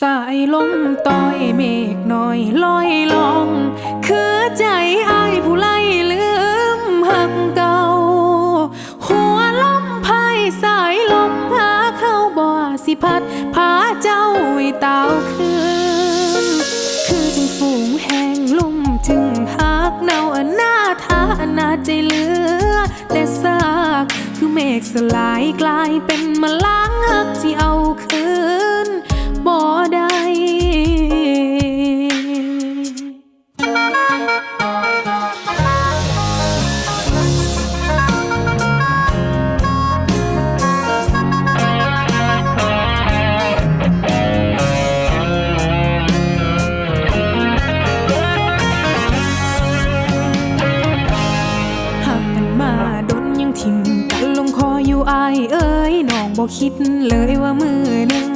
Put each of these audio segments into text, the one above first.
สายลมต้อยเมฆน้อยลอยลอง คือใจอายผู้ไล่ลืมหักเก่า หัวลมพายสายลมพาเข้าบ่อสิพัดพาเจ้าไว้เตาคืนคือจึงฝูงแห่งลุ่มจึงหักเน่าอนาถาอนาใจเหลือ แต่ซากคือเมฆสลายกลายเป็นมาล้างหักที่เอาคืน บ่ได้ทิมกันลงคออยู่อเอ้น้องบอกคิดเลยว่ามือหนึ่ง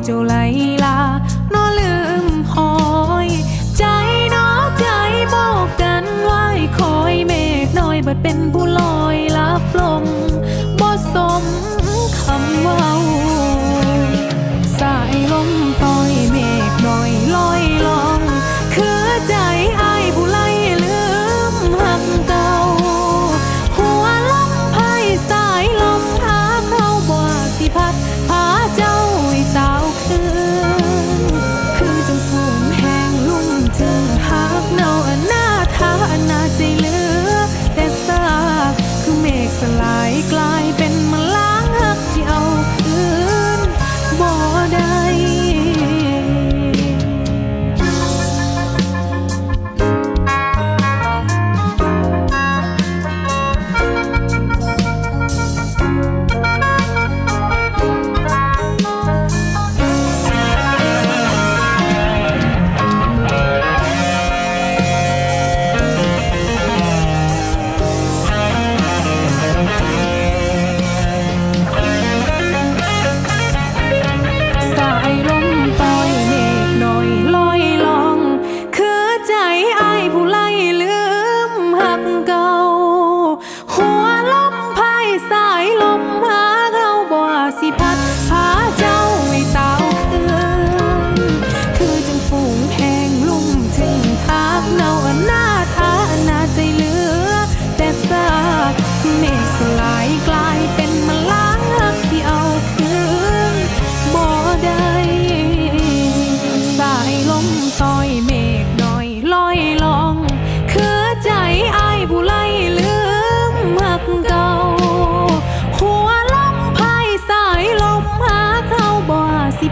就来了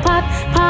pop, pop.